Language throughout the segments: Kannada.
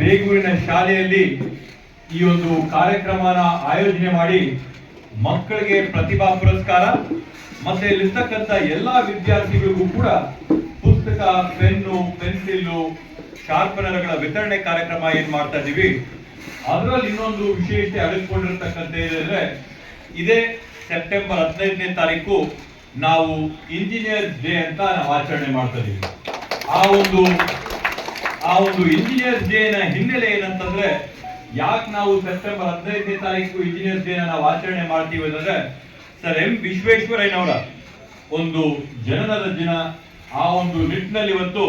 ಬೇಗೂರಿನ ಶಾಲೆಯಲ್ಲಿ ಈ ಒಂದು ಕಾರ್ಯಕ್ರಮನ ಆಯೋಜನೆ ಮಾಡಿ ಮಕ್ಕಳಿಗೆ ಪ್ರತಿಭಾ ಪುರಸ್ಕಾರ, ಮತ್ತೆ ಇಲ್ಲಿರ್ತಕ್ಕಂಥ ಎಲ್ಲಾ ವಿದ್ಯಾರ್ಥಿಗಳಿಗೂ ಕೂಡ ಪುಸ್ತಕ, ಪೆನ್ನು, ಪೆನ್ಸಿಲ್ಲು, ಶಾರ್ಪನರ್ಗಳ ವಿತರಣೆ ಕಾರ್ಯಕ್ರಮ ಏನ್ ಮಾಡ್ತಾ ಇದೀವಿ. ಅದರಲ್ಲಿ ಇನ್ನೊಂದು ವಿಶೇಷತೆ ಅಳಿಸ್ಕೊಂಡಿರ್ತಕ್ಕಂಥ ಏನಂದ್ರೆ, ಇದೇ ಸೆಪ್ಟೆಂಬರ್ ಹದಿನೈದನೇ ತಾರೀಕು ನಾವು ಇಂಜಿನಿಯರ್ಸ್ ಡೇ ಅಂತ ನಾವು ಆಚರಣೆ ಮಾಡ್ತಾ ಇದೀವಿ. ಆ ಒಂದು ಆ ಒಂದು ಇಂಜಿನಿಯರ್ಸ್ ಡೇ ನ ಹಿನ್ನೆಲೆ ಏನಂತಂದ್ರೆ, ಯಾಕೆ ನಾವು ಸೆಪ್ಟೆಂಬರ್ ಹದಿನೈದನೇ ತಾರೀಕು ಇಂಜಿನಿಯರ್ಸ್ ಡೇನ ನಾವು ಆಚರಣೆ ಮಾಡ್ತೀವಿ ಅಂತಂದ್ರೆ, ಸರ್, ಎಂ ವಿಶ್ವೇಶ್ವರಯ್ಯನವರ ಒಂದು ಜನನದ ದಿನ. ಆ ಒಂದು ನಿಟ್ಟಿನಲ್ಲಿ ಇವತ್ತು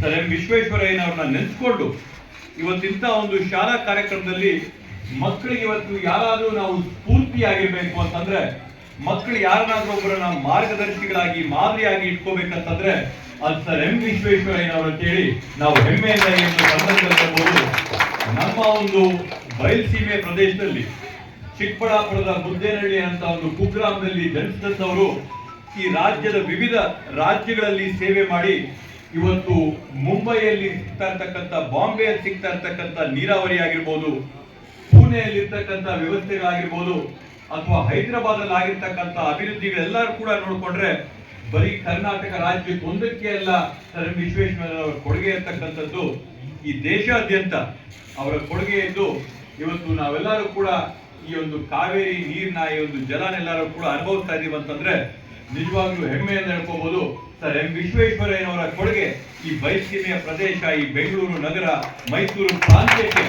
ಸರ್, ಎಂ ವಿಶ್ವೇಶ್ವರಯ್ಯನವ್ರನ್ನ ನೆನೆಸ್ಕೊಂಡು ಇವತ್ತಿಂತ ಒಂದು ಶಾಲಾ ಕಾರ್ಯಕ್ರಮದಲ್ಲಿ ಮಕ್ಕಳಿಗೆ ಇವತ್ತು ಯಾರಾದರೂ ನಾವು ಸ್ಫೂರ್ತಿಯಾಗಿರ್ಬೇಕು ಅಂತಂದ್ರೆ, ಮಕ್ಕಳು ಯಾರನ್ನಾದ್ರೂ ಒಬ್ಬರನ್ನ ಮಾರ್ಗದರ್ಶಿಗಳಾಗಿ, ಮಾದರಿಯಾಗಿ ಇಟ್ಕೋಬೇಕಂತಂದ್ರೆ ಸರ್ ಎಂ ವಿಶ್ವೇಶ್ವರಯ್ಯನವರು ಅಂತೇಳಿ ನಾವು ಹೆಮ್ಮೆಯಿಂದ ಎಂದು ಸಂದರ್ಭದಲ್ಲಿ ನಮ್ಮ ಒಂದು ಬಯಲ್ಸೀಮೆ ಪ್ರದೇಶದಲ್ಲಿ ಚಿಕ್ಕಬಳ್ಳಾಪುರದ ಮುದ್ದೇನಹಳ್ಳಿ ಅಂತ ಒಂದು ಕುಗ್ರಾಮದಲ್ಲಿ ಜನಿಸಿದಂಥವರು ಈ ರಾಜ್ಯದ ವಿವಿಧ ರಾಜ್ಯಗಳಲ್ಲಿ ಸೇವೆ ಮಾಡಿ ಇವತ್ತು ಮುಂಬೈಯಲ್ಲಿ ಸಿಗ್ತಾ ಇರ್ತಕ್ಕಂಥ ಬಾಂಬೆಯಲ್ಲಿ ಸಿಗ್ತಾ ಇರ್ತಕ್ಕಂಥ ನೀರಾವರಿ ಆಗಿರ್ಬೋದು, ಪುಣೆಯಲ್ಲಿರ್ತಕ್ಕಂಥ ವ್ಯವಸ್ಥೆಗಳಾಗಿರ್ಬೋದು, ಅಥವಾ ಹೈದರಾಬಾದಲ್ಲಿ ಆಗಿರ್ತಕ್ಕಂಥ ಅಭಿವೃದ್ಧಿಗಳೆಲ್ಲರೂ ಕೂಡ ನೋಡ್ಕೊಂಡ್ರೆ ಬರೀ ಕರ್ನಾಟಕ ರಾಜ್ಯಕ್ಕೆ ಒಂದಕ್ಕೆ ಅಲ್ಲ, ಸರ್, ಎಂ. ವಿಶ್ವೇಶ್ವರಯ್ಯ ಅವರ ಕೊಡುಗೆ ಇರ್ತಕ್ಕಂಥದ್ದು ಈ ದೇಶಾದ್ಯಂತ. ಅವರ ಕೊಡುಗೆ ಇದ್ದು ಇವತ್ತು ನಾವೆಲ್ಲರೂ ಕೂಡ ಈ ಒಂದು ಕಾವೇರಿ ನೀರಿನ ಈ ಒಂದು ಜಲನೆಲ್ಲರೂ ಕೂಡ ಅನುಭವಿಸ್ತಾ ಇದ್ದೀವಿ ಅಂತಂದ್ರೆ ನಿಜವಾಗ್ಲೂ ಹೆಮ್ಮೆಯಿಂದ ಹೇಳ್ಕೋಬಹುದು ಸರ್, ಎಂ. ವಿಶ್ವೇಶ್ವರಯ್ಯನವರ ಕೊಡುಗೆ ಈ ಬಯಸಿಮೆಯ ಪ್ರದೇಶ, ಈ ಬೆಂಗಳೂರು ನಗರ, ಮೈಸೂರು ಪ್ರಾಂತ್ಯಕ್ಕೆ.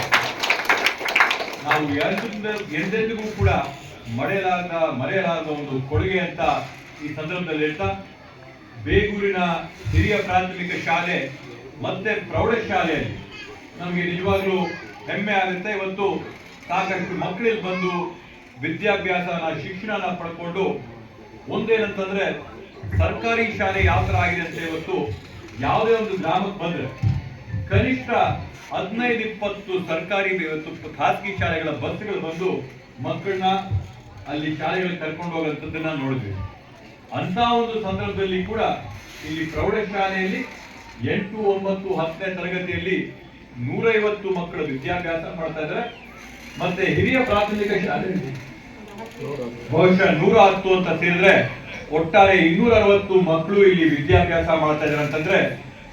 ನಾವು ಎಂದೆಂದ ಎಂದೆಂದಿಗೂ ಕೂಡ ಮರೆಯಲಾರದ ಮರೆಯಲಾದ ಒಂದು ಕೊಡುಗೆ ಅಂತ ಈ ಸಂದರ್ಭದಲ್ಲಿ ಹೇಳ್ತಾ ಬೇಗೂರಿನ ಹಿರಿಯ ಪ್ರಾಥಮಿಕ ಶಾಲೆ, ಮತ್ತೆ ಪ್ರೌಢಶಾಲೆಯಲ್ಲಿ ನಮಗೆ ನಿಜವಾಗ್ಲೂ ಹೆಮ್ಮೆ ಆಗುತ್ತೆ. ಇವತ್ತು ಸಾಕಷ್ಟು ಮಕ್ಕಳಲ್ಲಿ ಬಂದು ವಿದ್ಯಾಭ್ಯಾಸನ, ಶಿಕ್ಷಣನ ಪಡ್ಕೊಂಡು ಒಂದೇನಂತಂದ್ರೆ ಸರ್ಕಾರಿ ಶಾಲೆ ಯಾವ ಥರ ಆಗಿದೆ ಅಂತ ಇವತ್ತು ಯಾವುದೇ ಒಂದು ಗ್ರಾಮಕ್ಕೆ ಬಂದ್ರೆ ಕನಿಷ್ಠ ಹದಿನೈದು, ಇಪ್ಪತ್ತು ಸರ್ಕಾರಿ ಖಾಸಗಿ ಶಾಲೆಗಳ ಬಸ್ಗಳು ಬಂದು ಮಕ್ಕಳನ್ನ ಅಲ್ಲಿ ಶಾಲೆಗಳಿಗೆ ಕರ್ಕೊಂಡು ಹೋಗುವಂಥದ್ದನ್ನ ನೋಡಿದ್ವಿ. ಅಂತ ಒಂದು ಸಂದರ್ಭದಲ್ಲಿ ಕೂಡ ಇಲ್ಲಿ ಪ್ರೌಢಶಾಲೆಯಲ್ಲಿ ಎಂಟು, ಒಂಬತ್ತು, ಹತ್ತನೇ ತರಗತಿಯಲ್ಲಿ ನೂರೈವತ್ತು ಮಕ್ಕಳು ವಿದ್ಯಾಭ್ಯಾಸ ಮಾಡ್ತಾ ಇದ್ದಾರೆ. ಮತ್ತೆ ಹಿರಿಯ ಪ್ರಾಥಮಿಕ ಶಾಲೆಯಲ್ಲಿ ಬಹುಶಃ ನೂರ ಹತ್ತು ಅಂತ ಸೇರಿದ್ರೆ ಒಟ್ಟಾರೆ ಇನ್ನೂರ ಅರವತ್ತು ಮಕ್ಕಳು ಇಲ್ಲಿ ವಿದ್ಯಾಭ್ಯಾಸ ಮಾಡ್ತಾ ಇದ್ದಾರೆ ಅಂತಂದ್ರೆ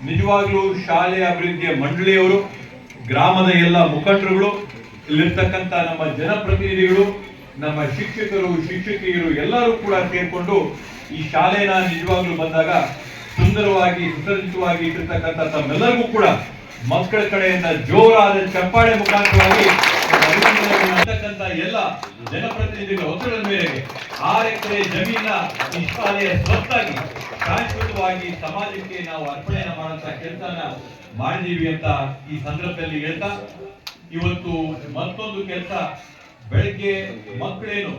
ನಿಜವಾಗ್ಲೂ ಶಾಲೆ ಅಭಿವೃದ್ಧಿಯ ಮಂಡಳಿಯವರು, ಗ್ರಾಮದ ಎಲ್ಲ ಮುಖಂಡರುಗಳು, ಇಲ್ಲಿರ್ತಕ್ಕಂಥ ನಮ್ಮ ಜನಪ್ರತಿನಿಧಿಗಳು, ನಮ್ಮ ಶಿಕ್ಷಕರು, ಶಿಕ್ಷಕಿಯರು ಎಲ್ಲರೂ ಕೂಡ ಸೇರ್ಕೊಂಡು ಈ ಶಾಲೆನ ನಿಜವಾಗ್ಲೂ ಬಂದಾಗ ಸುಂದರವಾಗಿ, ಸುಸಜ್ಜಿತವಾಗಿ ಇಟ್ಟಿರ್ತಕ್ಕಂಥ ತಮ್ಮೆಲ್ಲರಿಗೂ ಕೂಡ ಮಕ್ಕಳ ಕಡೆಯಿಂದ ಜೋರಾದ ಚಪ್ಪಾಳೆ ಮುಖಾಂತರವಾಗಿ ಎಲ್ಲ ಜನಪ್ರತಿನಿಧಿಗಳ ಒತ್ತಡದ ಮೇರೆಗೆ ಆರು ಎಕರೆ ಜಮೀನ ಈ ಶಾಲೆಯ ಸ್ವತ್ತಾಗಿ ಶಾಶ್ವತವಾಗಿ ಸಮಾಜಕ್ಕೆ ನಾವು ಅರ್ಪಣೆಯನ್ನ ಮಾಡುವಂತ ಕೆಲಸನ ಮಾಡಿದೀವಿ ಅಂತ ಈ ಸಂದರ್ಭದಲ್ಲಿ ಹೇಳ್ತಾ, ಇವತ್ತು ಮತ್ತೊಂದು ಕೆಲಸ, ಬೆಳಗ್ಗೆ ಮಕ್ಕಳೇನು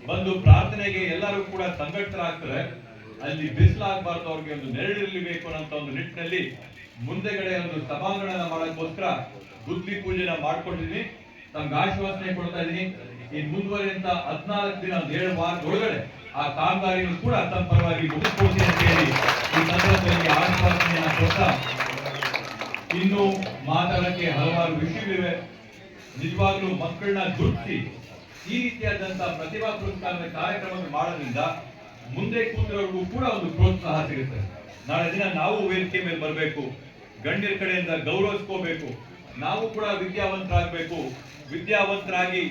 ಬಂದು ಪ್ರಾರ್ಥನೆಗೆ ಎಲ್ಲರೂ ಕೂಡ ಸಂಘಟಿತರಾಗ್ತಾರೆ ಅಲ್ಲಿ ಬಿಸಿಲಾಗಬಾರ್ದು ಅವ್ರಿಗೆ ಒಂದು ನೆರಳಿರಲಿಬೇಕು ಅನ್ನೋ ಒಂದು ನಿಟ್ಟಿನಲ್ಲಿ ಮುಂದೆಗಡೆ ಒಂದು ಸಭಾಂಗಣ ಮಾಡೋಕ್ಕೋಸ್ಕರ ಬುದ್ಧಿ ಪೂಜೆನ ಮಾಡ್ಕೊಂಡಿದ್ದೀನಿ ತಮ್ಗೆ ಆಶ್ವಾಸನೆ ಕೊಡ್ತಾ ಇದೀನಿ. ಇನ್ ಮುಂದುವರಿಯಂತ ಹದಿನಾಲ್ಕು ದಿನ ಒಂದು ಏಳು ವಾರದೊಳಗಡೆ ಆ ಕಾಮಗಾರಿಯನ್ನು ಕೂಡ ತಮ್ಮ ಪರವಾಗಿ ಮುಗಿಸ್ಕೊಡ್ತೀನಿ ಅಂತ ಹೇಳಿ ಈ ಸಂದರ್ಭದಲ್ಲಿ ಆಶ್ವಾಸನೆಯನ್ನ ಕೊಡ್ತಾ ಇನ್ನು ಮಾತಾಡೋಕ್ಕೆ ಹಲವಾರು ವಿಷಯಗಳಿವೆ. ನಿಜವಾಗ್ಲೂ ಮಕ್ಕಳನ್ನ ಗುರುತಿಸಿ ಈ ರೀತಿಯಾದಂತಹ ಪ್ರತಿಭಾ ಪುರಸ್ಕಾರ ಕಾರ್ಯಕ್ರಮವನ್ನು ಮಾಡೋದ್ರಿಂದ ಮುಂದೆ ಕೂತಿರೋರ್ಗೂ ಕೂಡ ಒಂದು ಪ್ರೋತ್ಸಾಹ ಸಿಗುತ್ತೆ. ನಾಳೆ ದಿನ ನಾವು ವೇದಿಕೆ ಮೇಲೆ ಬರಬೇಕು. ಗಣ್ಯರ ಕಡೆಯಿಂದ ಗೌರವಿಸ್ಕೋಬೇಕು. ನಾವು ಕೂಡ ವಿದ್ಯಾವಂತರಾಗಬೇಕು. ವಿದ್ಯಾವಂತರಾಗಿ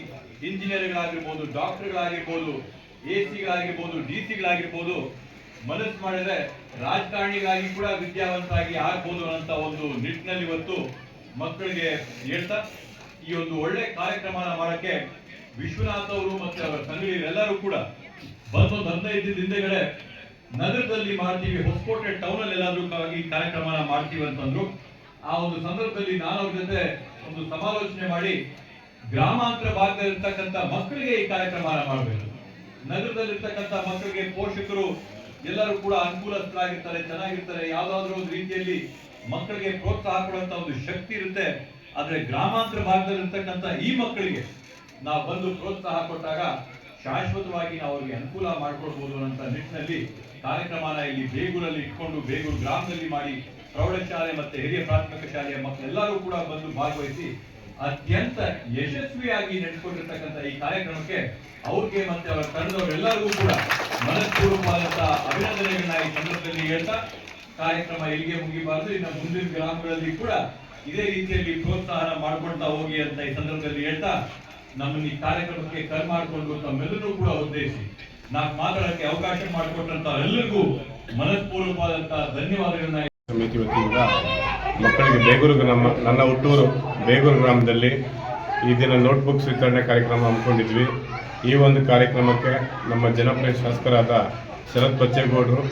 ಇಂಜಿನಿಯರ್ಗಳಾಗಿರ್ಬೋದು, ಡಾಕ್ಟರ್ಗಳಾಗಿರ್ಬೋದು ಎ ಸಿಗಳಾಗಿರ್ಬೋದು ಡಿ ಸಿಗಳಾಗಿರ್ಬೋದು ಮನಸ್ಸು ಮಾಡಿದ್ರೆ ರಾಜಕಾರಣಿಗಾಗಿ ಕೂಡ ವಿದ್ಯಾವಂತರಾಗಿ ಆಗ್ಬೋದು ಅನ್ನೋಂಥ ಒಂದು ನಿಟ್ಟಿನಲ್ಲಿ ಇವತ್ತು ಮಕ್ಕಳಿಗೆ ಹೇಳ್ತಾ ಈ ಒಂದು ಒಳ್ಳೆ ಕಾರ್ಯಕ್ರಮನ ಮಾಡಕ್ಕೆ ವಿಶ್ವನಾಥ್ ಅವರು ಮತ್ತೆ ಅವರ ಸಂಗಡಿಗರೆಲ್ಲರೂ ಕೂಡ ಬಂದೊಂದು ಹದಿನೈದು ದಿನದ ಹಿಂದೆಗಡೆ ನಗರದಲ್ಲಿ ಮಾಡ್ತೀವಿ, ಹೊಸಕೋಟೆ ಟೌನ್ ಅಲ್ಲಿ ಎಲ್ಲಾದ್ರೂ ಕಾರ್ಯಕ್ರಮನ ಮಾಡ್ತೀವಿ ಅಂತಂದ್ರು. ಆ ಒಂದು ಸಂದರ್ಭದಲ್ಲಿ ನಾನು ಅವ್ರ ಜೊತೆ ಒಂದು ಸಮಾಲೋಚನೆ ಮಾಡಿ ಗ್ರಾಮಾಂತರ ಭಾಗದಲ್ಲಿರ್ತಕ್ಕಂಥ ಮಕ್ಕಳಿಗೆ ಈ ಕಾರ್ಯಕ್ರಮ ಮಾಡಬೇಕು. ನಗರದಲ್ಲಿರ್ತಕ್ಕಂಥ ಮಕ್ಕಳಿಗೆ ಪೋಷಕರು ಎಲ್ಲರೂ ಕೂಡ ಅನುಕೂಲಸ್ಥರಾಗಿರ್ತಾರೆ, ಚೆನ್ನಾಗಿರ್ತಾರೆ. ಯಾವ್ದಾದ್ರು ಒಂದು ರೀತಿಯಲ್ಲಿ ಮಕ್ಕಳಿಗೆ ಪ್ರೋತ್ಸಾಹ ಕೊಡುವಂತ ಒಂದು ಶಕ್ತಿ ಇರುತ್ತೆ. ಆದ್ರೆ ಗ್ರಾಮಾಂತರ ಭಾಗದಲ್ಲಿರ್ತಕ್ಕಂಥ ಈ ಮಕ್ಕಳಿಗೆ ನಾವು ಬಂದು ಪ್ರೋತ್ಸಾಹ ಕೊಟ್ಟಾಗ ಶಾಶ್ವತವಾಗಿ ನಾವು ಅವರಿಗೆ ಅನುಕೂಲ ಮಾಡಿಕೊಡ್ಬೋದು ಅನ್ನೋಂಥ ನಿಟ್ಟಿನಲ್ಲಿ ಕಾರ್ಯಕ್ರಮನ ಇಲ್ಲಿ ಬೇಗೂರಲ್ಲಿ ಇಟ್ಕೊಂಡು ಬೇಗೂರು ಗ್ರಾಮದಲ್ಲಿ ಮಾಡಿ ಪ್ರೌಢಶಾಲೆ ಮತ್ತೆ ಹಿರಿಯ ಪ್ರಾಥಮಿಕ ಶಾಲೆಯ ಮಕ್ಕಳೆಲ್ಲರೂ ಕೂಡ ಬಂದು ಭಾಗವಹಿಸಿ ಅತ್ಯಂತ ಯಶಸ್ವಿಯಾಗಿ ನಡೆಸಿಕೊಂಡಿರ್ತಕ್ಕಂಥ ಈ ಕಾರ್ಯಕ್ರಮಕ್ಕೆ ಅವ್ರಿಗೆ ಮತ್ತೆ ಅವರ ತಂಡದವರೆಲ್ಲರಿಗೂ ಕೂಡ ಮನಸ್ಪೂರ್ವಕವಾದಂತಹ ಅಭಿನಂದನೆಗಳನ್ನ ಈ ಸಂದರ್ಭದಲ್ಲಿ ಹೇಳ್ತಾ ಕಾರ್ಯಕ್ರಮ ಎಲ್ಲಿಗೆ ಮುಗಿಬಾರದು, ಇನ್ನು ಮುಂದಿನ ಗ್ರಾಮಗಳಲ್ಲಿ ಕೂಡ ಇದೇ ರೀತಿಯಲ್ಲಿ ಪ್ರೋತ್ಸಾಹನ ಮಾಡ್ಕೊಳ್ತಾ ಹೋಗಿ ಅಂತ ಈ ಸಂದರ್ಭದಲ್ಲಿ ಹೇಳ್ತಾ ನಮ್ಮನ್ನ ಈ ಕಾರ್ಯಕ್ರಮಕ್ಕೆ ಕರೆ ಮಾಡಿಕೊಂಡು ತಮ್ಮೆಲ್ಲರೂ ಕೂಡ ಉದ್ದೇಶಿ ನಾಲ್ಕು ಮಾತಾಡಕ್ಕೆ ಅವಕಾಶ ಮಾಡಿಕೊಟ್ಟಂತ ಎಲ್ಲರಿಗೂ ಮನಸ್ಪೂರ್ವಕವಾದಂತಹ ಧನ್ಯವಾದಗಳನ್ನ ಸಮಿತಿ ವತಿಯಿಂದ ಮಕ್ಕಳಿಗೆ ಬೇಗೂರು ಗ್ರಾಮ, ನನ್ನ ಹುಟ್ಟೂರು ಬೇಗೂರು ಗ್ರಾಮದಲ್ಲಿ ಈ ದಿನ ನೋಟ್ಬುಕ್ಸ್ ವಿತರಣೆ ಕಾರ್ಯಕ್ರಮ ಹಮ್ಮಿಕೊಂಡಿದ್ವಿ. ಈ ಒಂದು ಕಾರ್ಯಕ್ರಮಕ್ಕೆ ನಮ್ಮ ಜನಪ್ರಿಯ ಶಾಸಕರಾದ ಶರತ್ ಬಚ್ಚೇಗೌಡರು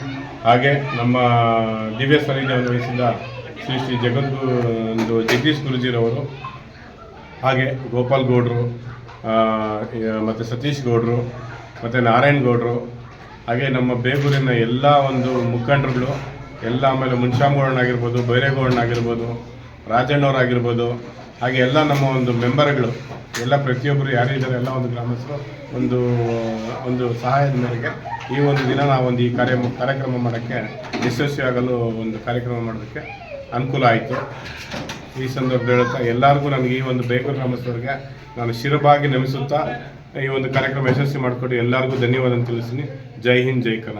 ಹಾಗೆ ನಮ್ಮ ದಿವ್ಯ ಸಾನಿಧ್ಯವನ್ನು ವಹಿಸಿದ ಶ್ರೀ ಶ್ರೀ ಜಗದ್ಗುರು ಜಗದೀಶ್ ಗುರುಜಿರವರು. ಹಾಗೆ ಗೋಪಾಲ್ ಗೌಡ್ರು ಮತ್ತು ಸತೀಶ್ ಗೌಡ್ರು, ಮತ್ತು ನಾರಾಯಣ್ ಗೌಡ್ರು, ಹಾಗೆ ನಮ್ಮ ಬೇಗೂರಿನ ಎಲ್ಲ ಒಂದು ಮುಖಂಡರುಗಳು, ಎಲ್ಲ ಆಮೇಲೆ ಮುನ್ಶಾಮಗೌಡನಾಗಿರ್ಬೋದು ಬೈರೇಗೌಡನಾಗಿರ್ಬೋದು, ರಾಜಣ್ಣವರಾಗಿರ್ಬೋದು, ಹಾಗೆ ಎಲ್ಲ ನಮ್ಮ ಒಂದು ಮೆಂಬರ್ಗಳು, ಎಲ್ಲ ಪ್ರತಿಯೊಬ್ಬರು ಯಾರಿದ್ದಾರೆ ಎಲ್ಲ ಒಂದು ಗ್ರಾಮಸ್ಥರು, ಒಂದು ಒಂದು ಸಹಾಯದ ಮೇರೆಗೆ ಈ ಒಂದು ದಿನ ನಾವೊಂದು ಈ ಕಾರ್ಯ ಕಾರ್ಯಕ್ರಮ ಮಾಡೋಕ್ಕೆ ಯಶಸ್ವಿಯಾಗಲು ಒಂದು ಕಾರ್ಯಕ್ರಮ ಮಾಡೋದಕ್ಕೆ ಅನುಕೂಲ ಆಯಿತು. ಈ ಸಂದರ್ಭದಲ್ಲಿ ಹೇಳ್ತಾ ಎಲ್ಲರಿಗೂ ನನಗೆ ಈ ಒಂದು ಬೇಕೂರು ಗ್ರಾಮಸ್ಥರಿಗೆ ನಾನು ಶಿರಬಾಗಿ ನಮಿಸುತ್ತಾ ಈ ಒಂದು ಕಾರ್ಯಕ್ರಮ ಯಶಸ್ವಿ ಮಾಡಿಕೊಟ್ಟು ಎಲ್ಲರಿಗೂ ಧನ್ಯವಾದ ತಿಳಿಸ್ತೀನಿ. ಜೈ ಹಿಂದ್, ಜೈ ಕರ್ನಾಟಕ.